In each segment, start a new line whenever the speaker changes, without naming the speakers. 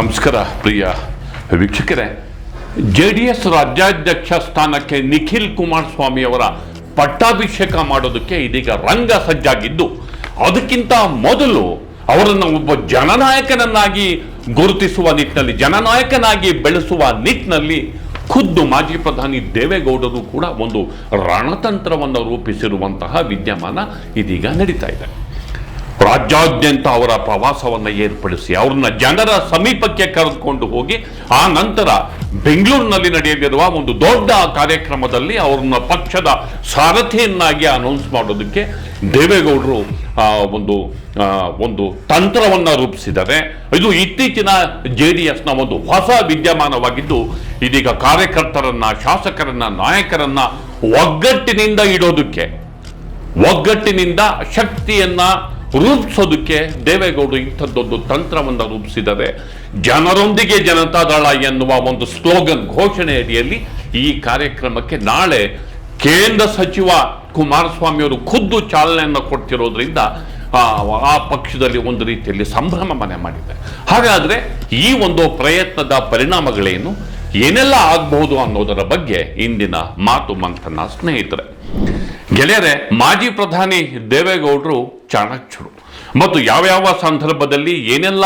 ನಮಸ್ಕಾರ, ಪ್ರಿಯ ವೀಕ್ಷಕರೇ. J D S ರಾಜ್ಯಾಧ್ಯಕ್ಷ ಸ್ಥಾನಕ್ಕೆ ನಿಖಿಲ್ ಕುಮಾರಸ್ವಾಮಿ ಅವರ ಪಟ್ಟಾಭಿಷೇಕ ಮಾಡೋದಕ್ಕೆ ಇದೀಗ ರಂಗ ಸಜ್ಜಾಗಿದ್ದು, ಅದಕ್ಕಿಂತ ಮೊದಲು ಅವರನ್ನು ಒಬ್ಬ ಜನನಾಯಕನನ್ನಾಗಿ ಗುರುತಿಸುವ ನಿಟ್ಟಿನಲ್ಲಿ, ಜನನಾಯಕನಾಗಿ ಬೆಳೆಸುವ ನಿಟ್ಟಿನಲ್ಲಿ ಖುದ್ದು ಮಾಜಿ ಪ್ರಧಾನಿ ದೇವೇಗೌಡರು ಕೂಡ ಒಂದು ರಣತಂತ್ರವನ್ನು ರೂಪಿಸಿರುವಂತಹ ವಿದ್ಯಮಾನ ಇದೀಗ ನಡೀತಾ ಇದೆ. ರಾಜ್ಯಾದ್ಯಂತ ಅವರ ಪ್ರವಾಸವನ್ನು ಏರ್ಪಡಿಸಿ ಅವ್ರನ್ನ ಜನರ ಸಮೀಪಕ್ಕೆ ಕರೆದುಕೊಂಡು ಹೋಗಿ, ಆ ನಂತರ ಬೆಂಗಳೂರಿನಲ್ಲಿ ನಡೆಯಲಿರುವ ಒಂದು ದೊಡ್ಡ ಕಾರ್ಯಕ್ರಮದಲ್ಲಿ ಅವ್ರನ್ನ ಪಕ್ಷದ ಸಾರಥಿಯನ್ನಾಗಿ ಅನೌನ್ಸ್ ಮಾಡೋದಕ್ಕೆ ದೇವೇಗೌಡರು ಒಂದು ಒಂದು ತಂತ್ರವನ್ನು ರೂಪಿಸಿದ್ದಾರೆ. ಇದು ಇತ್ತೀಚಿನ ಜೆ ಡಿ ಎಸ್ನ ಒಂದು ಹೊಸ ವಿದ್ಯಮಾನವಾಗಿದ್ದು, ಇದೀಗ ಕಾರ್ಯಕರ್ತರನ್ನ, ಶಾಸಕರನ್ನ, ನಾಯಕರನ್ನ ಒಗ್ಗಟ್ಟಿನಿಂದ ಇಡೋದಕ್ಕೆ, ಒಗ್ಗಟ್ಟಿನಿಂದ ಶಕ್ತಿಯನ್ನ ರೂಪಿಸೋದಕ್ಕೆ ದೇವೇಗೌಡರು ಇಂಥದ್ದೊಂದು ತಂತ್ರವನ್ನು ರೂಪಿಸಿದ್ದಾರೆ. ಜನರೊಂದಿಗೆ ಜನತಾದಳ ಎನ್ನುವ ಒಂದು ಸ್ಲೋಗನ್ ಘೋಷಣೆ ಅಡಿಯಲ್ಲಿ ಈ ಕಾರ್ಯಕ್ರಮಕ್ಕೆ ನಾಳೆ ಕೇಂದ್ರ ಸಚಿವ ಕುಮಾರಸ್ವಾಮಿ ಅವರು ಖುದ್ದು ಚಾಲನೆಯನ್ನು ಕೊಡ್ತಿರೋದ್ರಿಂದ ಆ ಪಕ್ಷದಲ್ಲಿ ಒಂದು ರೀತಿಯಲ್ಲಿ ಸಂಭ್ರಮ ಮನೆ ಮಾಡಿದೆ ಹಾಗಾದರೆ ಈ ಒಂದು ಪ್ರಯತ್ನದ ಪರಿಣಾಮಗಳೇನು? ಏನೆಲ್ಲ ಆಗಬಹುದು ಅನ್ನೋದರ ಬಗ್ಗೆ ಇಂದಿನ ಮಾತು ಮಂಥನ ಸ್ನೇಹಿತರೆ. ಗೆಳೆಯರೆ, ಮಾಜಿ ಪ್ರಧಾನಿ ದೇವೇಗೌಡರು ಚಾಣಾಕ್ಷರು ಮತ್ತು ಯಾವ್ಯಾವ ಸಂದರ್ಭದಲ್ಲಿ ಏನೆಲ್ಲ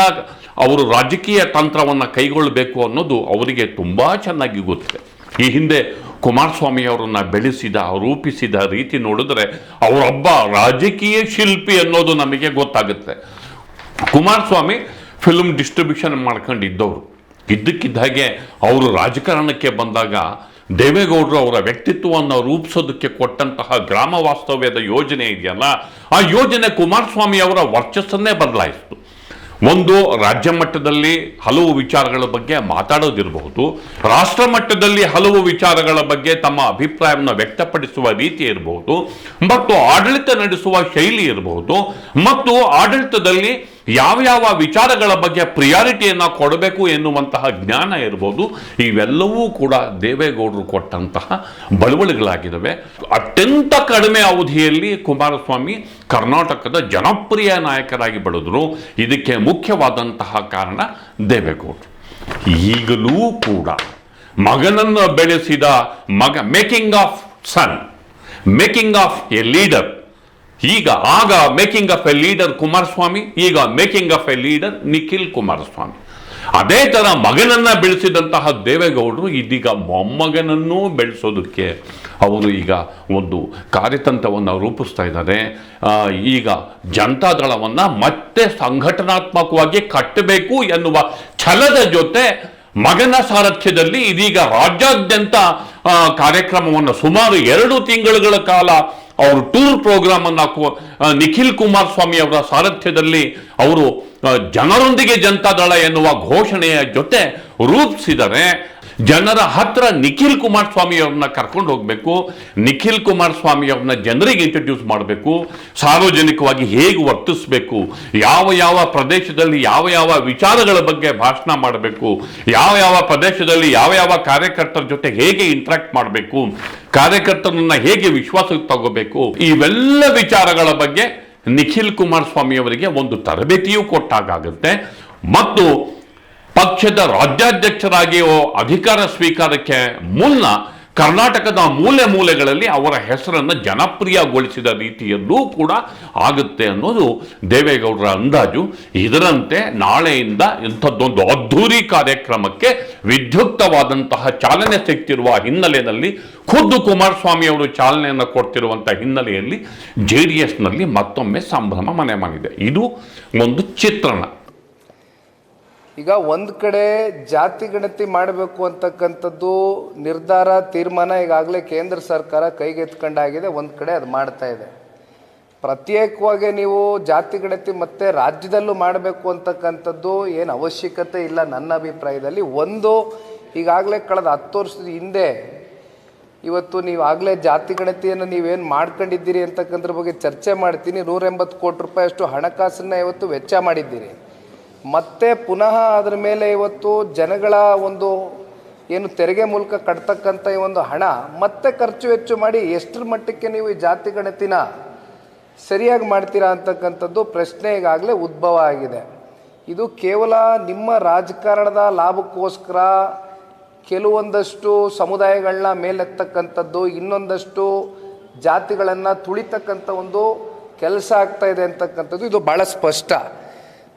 ಅವರು ರಾಜಕೀಯ ತಂತ್ರವನ್ನು ಕೈಗೊಳ್ಳಬೇಕು ಅನ್ನೋದು ಅವರಿಗೆ ತುಂಬ ಚೆನ್ನಾಗಿ ಗೊತ್ತಿದೆ. ಈ ಹಿಂದೆ ಕುಮಾರಸ್ವಾಮಿ ಅವರನ್ನು ಬೆಳೆಸಿದ, ರೂಪಿಸಿದ ರೀತಿ ನೋಡಿದ್ರೆ ಅವರೊಬ್ಬ ರಾಜಕೀಯ ಶಿಲ್ಪಿ ಅನ್ನೋದು ನಮಗೆ ಗೊತ್ತಾಗುತ್ತೆ. ಕುಮಾರಸ್ವಾಮಿ ಫಿಲ್ಮ್ ಡಿಸ್ಟ್ರಿಬ್ಯೂಷನ್ ಮಾಡ್ಕೊಂಡಿದ್ದವರು. ಇದ್ದಕ್ಕಿದ್ದ ಹಾಗೆ ಅವರು ರಾಜಕಾರಣಕ್ಕೆ ಬಂದಾಗ ದೇವೇಗೌಡರು ಅವರ ವ್ಯಕ್ತಿತ್ವವನ್ನು ರೂಪಿಸೋದಕ್ಕೆ ಕೊಟ್ಟಂತಹ ಗ್ರಾಮ ವಾಸ್ತವ್ಯದ ಯೋಜನೆ ಇದೆಯಲ್ಲ, ಆ ಯೋಜನೆ ಕುಮಾರಸ್ವಾಮಿ ಅವರ ವರ್ಚಸ್ಸನ್ನೇ ಬದಲಾಯಿಸಿತು. ಒಂದು ರಾಜ್ಯ ಮಟ್ಟದಲ್ಲಿ ಹಲವು ವಿಚಾರಗಳ ಬಗ್ಗೆ ಮಾತಾಡೋದಿರಬಹುದು. ರಾಷ್ಟ್ರ ಮಟ್ಟದಲ್ಲಿ ಹಲವು ವಿಚಾರಗಳ ಬಗ್ಗೆ ತಮ್ಮ ಅಭಿಪ್ರಾಯವನ್ನು ವ್ಯಕ್ತಪಡಿಸುವ ರೀತಿ ಇರಬಹುದು. ಮತ್ತು ಆಡಳಿತ ನಡೆಸುವ ಶೈಲಿ ಇರಬಹುದು. ಮತ್ತು ಆಡಳಿತದಲ್ಲಿ ಯಾವ ಯಾವ ವಿಚಾರಗಳ ಬಗ್ಗೆ ಪ್ರಿಯಾರಿಟಿಯನ್ನು ಕೊಡಬೇಕು ಎನ್ನುವಂತಹ ಜ್ಞಾನ ಇರ್ಬೋದು, ಇವೆಲ್ಲವೂ ಕೂಡ ದೇವೇಗೌಡರು ಕೊಟ್ಟಂತಹ ಬಳುವಳಿಗಳಾಗಿದ್ದಾವೆ ಅತ್ಯಂತ ಕಡಿಮೆ ಅವಧಿಯಲ್ಲಿ ಕುಮಾರಸ್ವಾಮಿ ಕರ್ನಾಟಕದ ಜನಪ್ರಿಯ ನಾಯಕರಾಗಿ ಬೆಳೆದರು. ಇದಕ್ಕೆ ಮುಖ್ಯವಾದಂತಹ ಕಾರಣ ದೇವೇಗೌಡರು. ಈಗಲೂ ಕೂಡ ಮಗನನ್ನು ಬೆಳೆಸಿದ ಮಗ making of son making of a leader ಈಗ, ಆಗ making of a leader Kumaraswamy, ಈಗ making of a leader Nikhil Kumaraswamy. ಅದೇ ತರ ಮಗನನ್ನ ಬೆಳೆಸಿದಂತಹ ದೇವೇಗೌಡರು ಇದೀಗ ಮೊಮ್ಮಗನನ್ನೂ ಬೆಳೆಸೋದಕ್ಕೆ ಅವರು ಈಗ ಒಂದು ಕಾರ್ಯತಂತ್ರವನ್ನು ರೂಪಿಸ್ತಾ ಇದ್ದಾರೆ. ಈಗ ಜನತಾದಳವನ್ನು ಮತ್ತೆ ಸಂಘಟನಾತ್ಮಕವಾಗಿ ಕಟ್ಟಬೇಕು ಎನ್ನುವ ಛಲದ ಜೊತೆ ಮಗನ ಸಾರಥ್ಯದಲ್ಲಿ ಇದೀಗ ರಾಜ್ಯಾದ್ಯಂತ ಕಾರ್ಯಕ್ರಮವನ್ನು ಸುಮಾರು ಎರಡು ತಿಂಗಳುಗಳ ಕಾಲ ಅವರು ಟೂರ್ ಪ್ರೋಗ್ರಾಮ್ ಅನ್ನು ಹಾಕುವ ನಿಖಿಲ್ ಕುಮಾರ್ ಕುಮಾರಸ್ವಾಮಿ ಅವರ ಸಾರಥ್ಯದಲ್ಲಿ ಅವರು ಜನರೊಂದಿಗೆ ಜನತಾದಳ ಎನ್ನುವ ಘೋಷಣೆಯ ಜೊತೆ ರೂಪಿಸಿದರೆ ಜನರ ಹತ್ರ ನಿಖಿಲ್ ಕುಮಾರಸ್ವಾಮಿ ಅವ್ರನ್ನ ಕರ್ಕೊಂಡು ಹೋಗಬೇಕು, ನಿಖಿಲ್ ಕುಮಾರಸ್ವಾಮಿ ಅವ್ರನ್ನ ಜನರಿಗೆ ಇಂಟ್ರಡ್ಯೂಸ್ ಮಾಡಬೇಕು, ಸಾರ್ವಜನಿಕವಾಗಿ ಹೇಗೆ ವರ್ತಿಸಬೇಕು, ಯಾವ ಯಾವ ಪ್ರದೇಶದಲ್ಲಿ ಯಾವ ಯಾವ ವಿಚಾರಗಳ ಬಗ್ಗೆ ಭಾಷಣ ಮಾಡಬೇಕು, ಯಾವ ಯಾವ ಪ್ರದೇಶದಲ್ಲಿ ಯಾವ ಯಾವ ಕಾರ್ಯಕರ್ತರ ಜೊತೆ ಹೇಗೆ ಇಂಟ್ರಾಕ್ಟ್ ಮಾಡಬೇಕು, ಕಾರ್ಯಕರ್ತರನ್ನ ಹೇಗೆ ವಿಶ್ವಾಸಕ್ಕೆ ತಗೋಬೇಕು, ಇವೆಲ್ಲ ವಿಚಾರಗಳ ಬಗ್ಗೆ ನಿಖಿಲ್ ಕುಮಾರಸ್ವಾಮಿ ಅವರಿಗೆ ಒಂದು ತರಬೇತಿಯೂ ಕೊಟ್ಟಾಗುತ್ತೆ ಮತ್ತು ಪಕ್ಷದ ರಾಜ್ಯಾಧ್ಯಕ್ಷರಾಗಿ ಅಧಿಕಾರ ಸ್ವೀಕಾರಕ್ಕೆ ಮುನ್ನ ಕರ್ನಾಟಕದ ಮೂಲೆ ಮೂಲೆಗಳಲ್ಲಿ ಅವರ ಹೆಸರನ್ನು ಜನಪ್ರಿಯಗೊಳಿಸಿದ ರೀತಿಯಲ್ಲೂ ಕೂಡ ಆಗುತ್ತೆ ಅನ್ನೋದು ದೇವೇಗೌಡರ ಅಂದಾಜು. ಇದರಂತೆ ನಾಳೆಯಿಂದ ಇಂಥದ್ದೊಂದು ಅದ್ಧೂರಿ ಕಾರ್ಯಕ್ರಮಕ್ಕೆ ವಿಧ್ಯುಕ್ತವಾದಂತಹ ಚಾಲನೆ ಸಿಗ್ತಿರುವ ಹಿನ್ನೆಲೆಯಲ್ಲಿ ಖುದ್ದು ಕುಮಾರಸ್ವಾಮಿ ಅವರು ಚಾಲನೆಯನ್ನು ಕೊಡ್ತಿರುವಂಥ ಹಿನ್ನೆಲೆಯಲ್ಲಿ ಜೆ ಡಿ ಎಸ್ನಲ್ಲಿ ಮತ್ತೊಮ್ಮೆ ಸಂಭ್ರಮ ಮನೆ ಮಾಡಿದೆ. ಇದು ಒಂದು ಚಿತ್ರಣ.
ಈಗ ಒಂದು ಕಡೆ ಜಾತಿ ಗಣತಿ ಮಾಡಬೇಕು ಅಂತಕ್ಕಂಥದ್ದು ನಿರ್ಧಾರ, ತೀರ್ಮಾನ ಈಗಾಗಲೇ ಕೇಂದ್ರ ಸರ್ಕಾರ ಕೈಗೆತ್ಕೊಂಡಾಗಿದೆ ಒಂದು ಕಡೆ ಅದು ಮಾಡ್ತಾ ಇದೆ. ಪ್ರತ್ಯೇಕವಾಗಿ ನೀವು ಜಾತಿ ಗಣತಿ ಮತ್ತೆ ರಾಜ್ಯದಲ್ಲೂ ಮಾಡಬೇಕು ಅಂತಕ್ಕಂಥದ್ದು ಏನು ಅವಶ್ಯಕತೆ ಇಲ್ಲ ನನ್ನ ಅಭಿಪ್ರಾಯದಲ್ಲಿ. ಒಂದು, ಈಗಾಗಲೇ ಕಳೆದ ಹತ್ತು ವರ್ಷದ ಹಿಂದೆ ಇವತ್ತು ನೀವು ಆಗಲೇ ಜಾತಿ ಗಣತಿಯನ್ನು ನೀವೇನು ಮಾಡ್ಕೊಂಡಿದ್ದೀರಿ ಅಂತಕ್ಕಂಥದ್ರ ಬಗ್ಗೆ ಚರ್ಚೆ ಮಾಡ್ತೀನಿ. ನೂರೆಂಬತ್ತು ಕೋಟಿ ರೂಪಾಯಿ ಅಷ್ಟು ಹಣಕಾಸನ್ನು ಇವತ್ತು ವೆಚ್ಚ ಮಾಡಿದ್ದೀರಿ. ಮತ್ತೆ ಪುನಃ ಅದರ ಮೇಲೆ ಇವತ್ತು ಜನಗಳ ಒಂದು ಏನು ತೆರಿಗೆ ಮೂಲಕ ಕಟ್ತಕ್ಕಂಥ ಈ ಒಂದು ಹಣ ಮತ್ತೆ ಖರ್ಚು ವೆಚ್ಚ ಮಾಡಿ ಎಷ್ಟರ ಮಟ್ಟಕ್ಕೆ ನೀವು ಈ ಜಾತಿ ಗಣತಿನ ಸರಿಯಾಗಿ ಮಾಡ್ತೀರಾ ಅಂತಕ್ಕಂಥದ್ದು ಪ್ರಶ್ನೆ ಈಗಾಗಲೇ ಉದ್ಭವ ಆಗಿದೆ. ಇದು ಕೇವಲ ನಿಮ್ಮ ರಾಜಕಾರಣದ ಲಾಭಕ್ಕೋಸ್ಕರ ಕೆಲವೊಂದಷ್ಟು ಸಮುದಾಯಗಳನ್ನ ಮೇಲೆತ್ತಕ್ಕಂಥದ್ದು, ಇನ್ನೊಂದಷ್ಟು ಜಾತಿಗಳನ್ನು ತುಳಿತಕ್ಕಂಥ ಒಂದು ಕೆಲಸ ಆಗ್ತಾ ಇದೆ ಅಂತಕ್ಕಂಥದ್ದು ಇದು ಭಾಳ ಸ್ಪಷ್ಟ.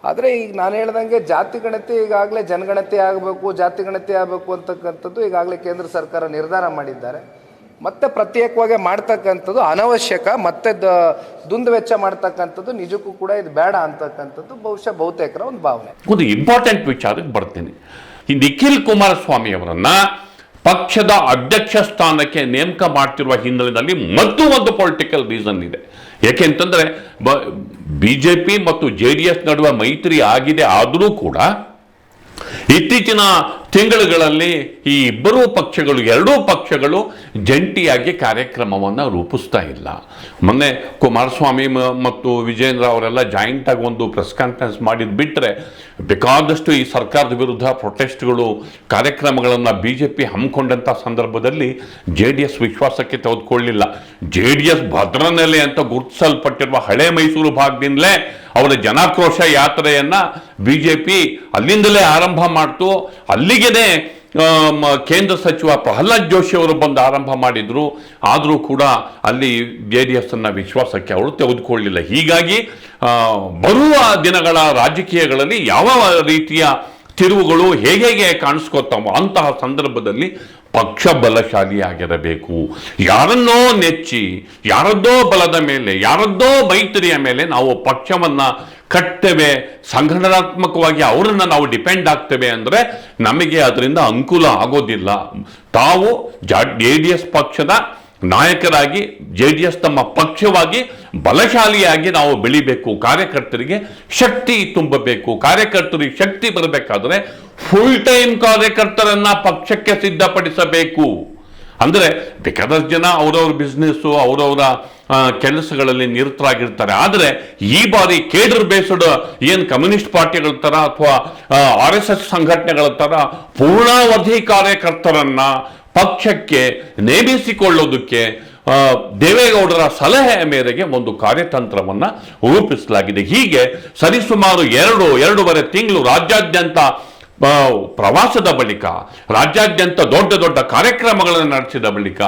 ಆದರೆ ಈಗ ನಾನು ಹೇಳ್ದಂಗೆ ಜಾತಿ ಗಣತಿ ಈಗಾಗಲೇ ಜನಗಣತಿ ಆಗಬೇಕು, ಜಾತಿ ಗಣತಿ ಆಗಬೇಕು ಅಂತಕ್ಕಂಥದ್ದು ಈಗಾಗಲೇ ಕೇಂದ್ರ ಸರ್ಕಾರ ನಿರ್ಧಾರ ಮಾಡಿದ್ದಾರೆ. ಮತ್ತೆ ಪ್ರತ್ಯೇಕವಾಗಿ ಮಾಡ್ತಕ್ಕಂಥದ್ದು ಅನವಶ್ಯಕ, ಮತ್ತೆ ದ ವೆಚ್ಚ ಮಾಡ್ತಕ್ಕಂಥದ್ದು ನಿಜಕ್ಕೂ ಕೂಡ ಇದು ಬೇಡ ಅಂತಕ್ಕಂಥದ್ದು ಬಹುಶಃ ಬಹುತೇಕರ ಒಂದು ಭಾವನೆ.
ಒಂದು ಇಂಪಾರ್ಟೆಂಟ್ ವಿಚಾರಕ್ಕೆ ಬರ್ತೀನಿ. ಈ ನಿಖಿಲ್ ಕುಮಾರಸ್ವಾಮಿ ಅವರನ್ನ ಪಕ್ಷದ ಅಧ್ಯಕ್ಷ ಸ್ಥಾನಕ್ಕೆ ನೇಮಕ ಮಾಡ್ತಿರುವ ಹಿನ್ನೆಲೆಯಲ್ಲಿ ಮತ್ತು ಒಂದು ಪೊಲಿಟಿಕಲ್ ರೀಸನ್ ಇದೆ. ಯಾಕೆಂತಂದ್ರೆ ಬಿ ಜೆ ಪಿ ಮತ್ತು ಜೆ ಡಿ ಎಸ್ ನಡುವೆ ಮೈತ್ರಿ ಆಗಿದೆ ಆದರೂ ಕೂಡ ಇತ್ತೀಚಿನ ತಿಂಗಳುಗಳಲ್ಲಿ ಈ ಇಬ್ಬರೂ ಪಕ್ಷಗಳು, ಎರಡೂ ಪಕ್ಷಗಳು ಜಂಟಿಯಾಗಿ ಕಾರ್ಯಕ್ರಮವನ್ನು ರೂಪಿಸ್ತಾ ಇಲ್ಲ. ಮೊನ್ನೆ ಕುಮಾರಸ್ವಾಮಿ ಮತ್ತು ವಿಜೇಂದ್ರ ಅವರೆಲ್ಲ ಜಾಯಿಂಟ್ ಆಗಿ ಒಂದು ಪ್ರೆಸ್ ಕಾನ್ಫರೆನ್ಸ್ ಮಾಡಿದ್ ಬಿಟ್ಟರೆ ಬೇಕಾದಷ್ಟು ಈ ಸರ್ಕಾರದ ವಿರುದ್ಧ ಪ್ರೊಟೆಸ್ಟ್ಗಳು ಕಾರ್ಯಕ್ರಮಗಳನ್ನು ಬಿ ಜೆ ಪಿ ಹಮ್ಮಿಕೊಂಡಂಥ ಸಂದರ್ಭದಲ್ಲಿ ಜೆ ಡಿ ಎಸ್ ವಿಶ್ವಾಸಕ್ಕೆ ತೆಗೆದುಕೊಳ್ಳಿಲ್ಲ ಜೆ ಡಿ ಎಸ್ ಭದ್ರನೆಲೆ ಅಂತ ಗುರುತಿಸಲ್ಪಟ್ಟಿರುವ ಹಳೆ ಮೈಸೂರು ಭಾಗದಿಂದಲೇ ಅವರ ಜನಾಕ್ರೋಶ ಯಾತ್ರೆಯನ್ನು ಬಿ ಜೆ ಪಿ ಅಲ್ಲಿಂದಲೇ ಆರಂಭ ಮಾಡ್ತು. ಮ- ಕೇಂದ್ರ ಸಚಿವ ಪ್ರಹ್ಲಾದ್ ಜೋಶಿ ಅವರು ಬಂದು ಆರಂಭ ಮಾಡಿದರು. ಆದರೂ ಕೂಡ ಅಲ್ಲಿ ಜೆ ಡಿ ಎಸ್ ಅನ್ನ ವಿಶ್ವಾಸಕ್ಕೆ ಅವರು ತೆಗೆದುಕೊಳ್ಳಿಲ್ಲ ಹೀಗಾಗಿ ಬರುವ ದಿನಗಳ ರಾಜಕೀಯಗಳಲ್ಲಿ ಯಾವ ರೀತಿಯ ತಿರುವುಗಳು ಹೇಗೆ ಹೇಗೆ ಕಾಣಿಸ್ಕೊತಾವೋ ಅಂತಹ ಸಂದರ್ಭದಲ್ಲಿ ಪಕ್ಷ ಬಲಶಾಲಿಯಾಗಿರಬೇಕು ಯಾರನ್ನೋ ನೆಚ್ಚಿ, ಯಾರದ್ದೋ ಬಲದ ಮೇಲೆ, ಯಾರದ್ದೋ ಮೈತ್ರಿಯ ಮೇಲೆ ನಾವು ಪಕ್ಷವನ್ನ ಕಟ್ತೇವೆ ಸಂಘಟನಾತ್ಮಕವಾಗಿ ಅವರನ್ನು ನಾವು ಡಿಪೆಂಡ್ ಆಗ್ತೇವೆ ಅಂದರೆ ನಮಗೆ ಅದರಿಂದ ಅನುಕೂಲ ಆಗೋದಿಲ್ಲ. ತಾವು ಜೆ ಡಿ ಎಸ್ ಪಕ್ಷದ ನಾಯಕರಾಗಿ ಜೆ ಡಿ ಎಸ್ ತಮ್ಮ ಪಕ್ಷವಾಗಿ ಬಲಶಾಲಿಯಾಗಿ ನಾವು ಬೆಳಿಬೇಕು, ಕಾರ್ಯಕರ್ತರಿಗೆ ಶಕ್ತಿ ತುಂಬಬೇಕು. ಕಾರ್ಯಕರ್ತರಿಗೆ ಶಕ್ತಿ ಬರಬೇಕಾದ್ರೆ ಫುಲ್ ಟೈಮ್ ಕಾರ್ಯಕರ್ತರನ್ನ ಪಕ್ಷಕ್ಕೆ ಸಿದ್ಧಪಡಿಸಬೇಕು. ಅಂದರೆ ಬೇಕಾದಷ್ಟು ಜನ ಅವರವ್ರ ಬಿಸ್ನೆಸ್ಸು ಅವರವರ ಕೆಲಸಗಳಲ್ಲಿ ನಿರತರಾಗಿರ್ತಾರೆ. ಆದರೆ ಈ ಬಾರಿ ಕೇಡರ್ ಬೇಸ್ಡ್ ಏನು ಕಮ್ಯುನಿಸ್ಟ್ ಪಾರ್ಟಿಗಳ ತರ ಅಥವಾ ಆರ್ ಎಸ್ ಎಸ್ ಸಂಘಟನೆಗಳ ತರ ಪೂರ್ಣಾವಧಿ ಕಾರ್ಯಕರ್ತರನ್ನ ಪಕ್ಷಕ್ಕೆ ನೇಮಿಸಿಕೊಳ್ಳೋದಕ್ಕೆ ದೇವೇಗೌಡರ ಸಲಹೆ ಮೇರೆಗೆ ಒಂದು ಕಾರ್ಯತಂತ್ರವನ್ನು ರೂಪಿಸಲಾಗಿದೆ. ಹೀಗೆ ಸರಿಸುಮಾರು ಎರಡು, ಎರಡೂವರೆ ತಿಂಗಳು ರಾಜ್ಯಾದ್ಯಂತ ಪ್ರವಾಸದ ಬಳಿಕ, ರಾಜ್ಯಾದ್ಯಂತ ದೊಡ್ಡ ದೊಡ್ಡ ಕಾರ್ಯಕ್ರಮಗಳನ್ನು ನಡೆಸಿದ ಬಳಿಕ,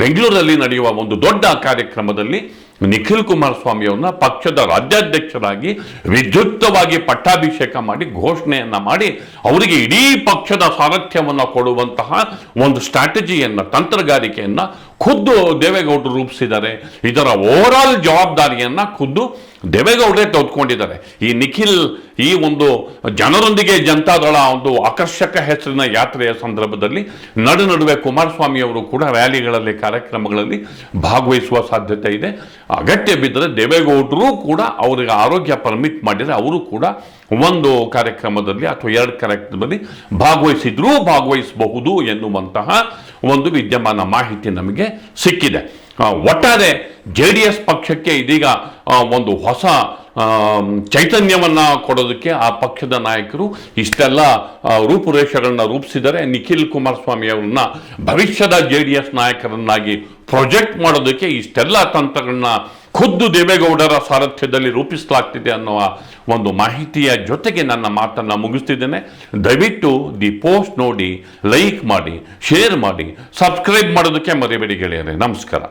ಬೆಂಗಳೂರಲ್ಲಿ ನಡೆಯುವ ಒಂದು ದೊಡ್ಡ ಕಾರ್ಯಕ್ರಮದಲ್ಲಿ ನಿಖಿಲ್ ಕುಮಾರಸ್ವಾಮಿ ಅವ್ರನ್ನ ಪಕ್ಷದ ರಾಜ್ಯಾಧ್ಯಕ್ಷರಾಗಿ ವಿದ್ಯುಕ್ತವಾಗಿ ಪಟ್ಟಾಭಿಷೇಕ ಮಾಡಿ ಘೋಷಣೆಯನ್ನ ಮಾಡಿ ಅವರಿಗೆ ಇಡೀ ಪಕ್ಷದ ಸಾರಥ್ಯವನ್ನು ಕೊಡುವಂತಹ ಒಂದು ಸ್ಟ್ರಾಟಜಿಯನ್ನ, ತಂತ್ರಗಾರಿಕೆಯನ್ನ ಖುದ್ದು ದೇವೇಗೌಡರು ರೂಪಿಸಿದ್ದಾರೆ. ಇದರ ಓವರ್ ಜವಾಬ್ದಾರಿಯನ್ನ ಖುದ್ದು ದೇವೇಗೌಡರೇ ತೆಗೆದುಕೊಂಡಿದ್ದಾರೆ ಈ ನಿಖಿಲ್, ಈ ಒಂದು ಜನರೊಂದಿಗೆ ಜನತಾದಳ ಒಂದು ಆಕರ್ಷಕ ಹೆಸರಿನ ಯಾತ್ರೆಯ ಸಂದರ್ಭದಲ್ಲಿ ನಡು ನಡುವೆ ಕುಮಾರಸ್ವಾಮಿಯವರು ಕೂಡ ರ್ಯಾಲಿಗಳಲ್ಲಿ, ಕಾರ್ಯಕ್ರಮಗಳಲ್ಲಿ ಭಾಗವಹಿಸುವ ಸಾಧ್ಯತೆ ಇದೆ. ಅಗತ್ಯ ಬಿದ್ದರೆ ದೇವೇಗೌಡರು ಕೂಡ ಅವರಿಗೆ ಆರೋಗ್ಯ ಪರ್ಮಿಟ್ ಮಾಡಿದರೆ ಅವರು ಕೂಡ ಒಂದು ಕಾರ್ಯಕ್ರಮದಲ್ಲಿ ಅಥವಾ ಎರಡು ಕಾರ್ಯಕ್ರಮದಲ್ಲಿ ಭಾಗವಹಿಸಿದ್ರೂ ಭಾಗವಹಿಸಬಹುದು ಎನ್ನುವಂತಹ ಒಂದು ವಿದ್ಯಮಾನ ಮಾಹಿತಿ ನಮಗೆ ಸಿಕ್ಕಿದೆ. ಒಟ್ಟಾರೆ ಜೆ ಡಿ ಎಸ್ ಪಕ್ಷಕ್ಕೆ ಇದೀಗ ಒಂದು ಹೊಸ ಚೈತನ್ಯವನ್ನ ಕೊಡೋದಕ್ಕೆ ಆ ಪಕ್ಷದ ನಾಯಕರು ಇಷ್ಟೆಲ್ಲ ರೂಪುರೇಷೆಗಳನ್ನ ರೂಪಿಸಿದರೆ ನಿಖಿಲ್ ಕುಮಾರಸ್ವಾಮಿ ಅವರನ್ನ ಭವಿಷ್ಯದ ಜೆ ಡಿ ಎಸ್ ನಾಯಕರನ್ನಾಗಿ ಪ್ರೊಜೆಕ್ಟ್ ಮಾಡೋದಕ್ಕೆ ಇಷ್ಟೆಲ್ಲ ತಂತ್ರಗಳನ್ನ ಖುದ್ದು ದೇವೇಗೌಡರ ಸಾರಥ್ಯದಲ್ಲಿ ರೂಪಿಸಲಾಗ್ತಿದೆ ಅನ್ನುವ ಒಂದು ಮಾಹಿತಿಯ ಜೊತೆಗೆ ನನ್ನ ಮಾತನ್ನ ಮುಗಿಸ್ತಿದ್ದೇನೆ. ದಯವಿಟ್ಟು ದಿ ಪೋಸ್ಟ್ ನೋಡಿ, ಲೈಕ್ ಮಾಡಿ, ಶೇರ್ ಮಾಡಿ, ಸಬ್ಸ್ಕ್ರೈಬ್ ಮಾಡೋದಕ್ಕೆ ಮರಿಬೇಡಿ ಗೆಳೆಯರೆ. ನಮಸ್ಕಾರ.